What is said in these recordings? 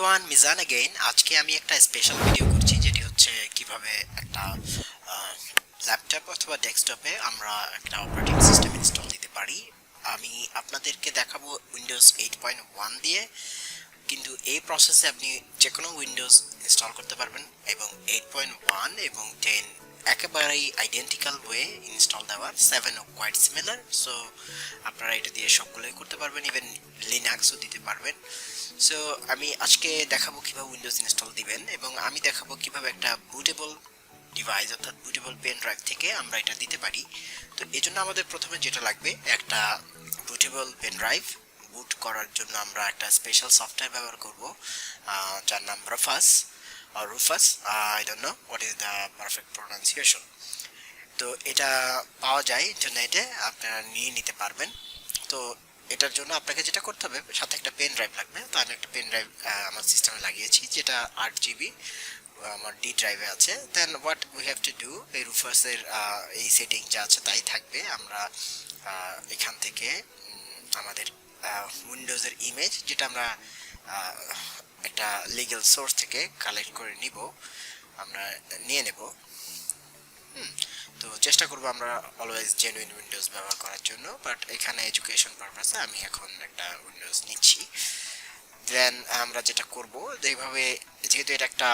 Everyone Mizan again আজকে আমি একটা স্পেশাল ভিডিও করছি যেটি হচ্ছে কিভাবে একটা ল্যাপটপ অথবা ডেস্কটপে আমরা একটা অপারেটিং সিস্টেম ইনস্টল দিতে পারি আমি আপনাদেরকে দেখাবো উইন্ডোজ এইট পয়েন্ট ওয়ান দিয়ে কিন্তু এই প্রসেসে আপনি যে কোনো উইন্ডোজ ইনস্টল করতে পারবেন এবং এইট পয়েন্ট ওয়ান এবং টেন একেবারেই আইডেন্টিক্যাল ওয়ে ইনস্টল দেওয়ার সেভেনও কোয়াইট সিমিলার সো আপনারা এটা দিয়ে সবগুলোই করতে পারবেন ইভেন লিনাক্সও দিতে পারবেন। সো আমি আজকে দেখাবো কীভাবে উইন্ডোজ ইনস্টল দিবেন, এবং আমি দেখাবো কীভাবে একটা বুটেবল ডিভাইস অর্থাৎ বুটেবল পেন ড্রাইভ থেকে আমরা এটা দিতে পারি। তো এই জন্য আমাদের প্রথমে যেটা লাগবে, একটা বুটেবল পেন ড্রাইভ বুট করার জন্য আমরা একটা স্পেশাল সফটওয়্যার ব্যবহার করব যার নাম Rufus R Rufus I don't know what is the perfect pronunciation তো এটা পাওয়া যায় ইন্টারনেটে আপনারা নিয়ে নিতে পারবেন। তো এটার জন্য আপনাকে যেটা করতে হবে, সাথে একটা পেন ড্রাইভ লাগবে। তো আমি একটা পেন ড্রাইভ আমার সিস্টেমে লাগিয়েছি, যেটা আট জিবি আমার ডি ড্রাইভে আছে। Then what we have to do এই রুফার্সের এই সেটিং যা আছে তাই থাকবে। আমরা এখান থেকে আমাদের উইন্ডোজের ইমেজ যেটা আমরা একটা লিগ্যাল সোর্স থেকে কালেক্ট করে নিব, আমরা নিয়ে নেব। তো চেষ্টা করব আমরা অলওয়েজ জেনুইন উইন্ডোজ ব্যবহার করার জন্য বাট এখানে এডুকেশন পারপাসে আমি এখন একটা উইন্ডোজ নিচ্ছি। দেন আমরা যেটা করব এইভাবে যেহেতু এটা একটা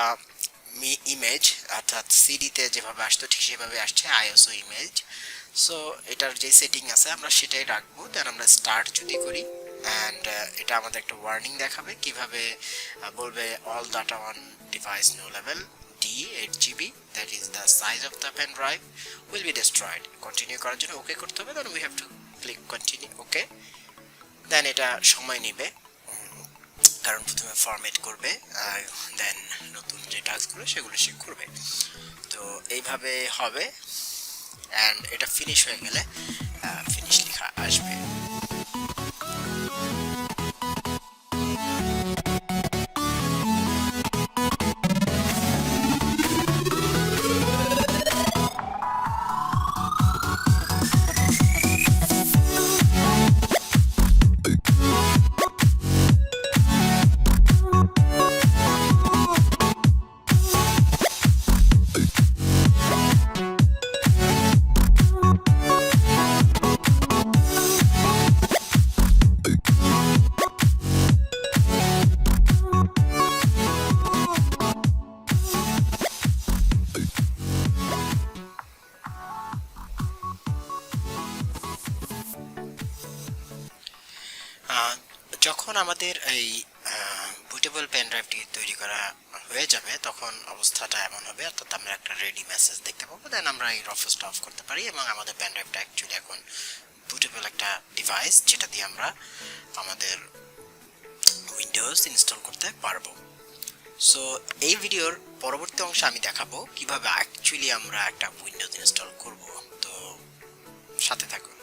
মি ইমেজ অর্থাৎ সিডিতে যেভাবে আসতো, ঠিক সেভাবে আসছে আইএসও ইমেজ সো এটার যে সেটিং আছে, আমরা সেটাই রাখব। দেন আমরা স্টার্ট যদি করি অ্যান্ড এটা আমাদের একটা ওয়ার্নিং দেখাবে কীভাবে বলবে all data on device no level D eight GB that is the size of the pen drive will be destroyed continue করার জন্য ওকে করতে হবে then we have to click continue okay then এটা সময় নেবে কারণ প্রথমে ফরম্যাট করবে দেন নতুন যে টাস্কগুলো, সেগুলো সে করবে। তো এইভাবে হবে অ্যান্ড এটা ফিনিশ হয়ে গেলে ফিনিশ লেখা আসবে। যখন আমাদের এই বুটেবল পেন ড্রাইভটি তৈরি করা হয়ে যাবে, তখন অবস্থাটা এমন হবে, অর্থাৎ আমরা একটা রেডি মেসেজ দেখতে পাবো দেন আমরা এই রফসটা অফ করতে পারি এবং আমাদের পেন ড্রাইভটা অ্যাকচুয়ালি এখন বুটেবল একটা ডিভাইস যেটা দিয়ে আমরা আমাদের উইন্ডোজ ইনস্টল করতে পারব। সো এই ভিডিওর পরবর্তী অংশে আমি দেখাবো, কীভাবে অ্যাকচুয়ালি আমরা একটা উইন্ডোজ ইনস্টল করব। তো, সাথে থাকুন।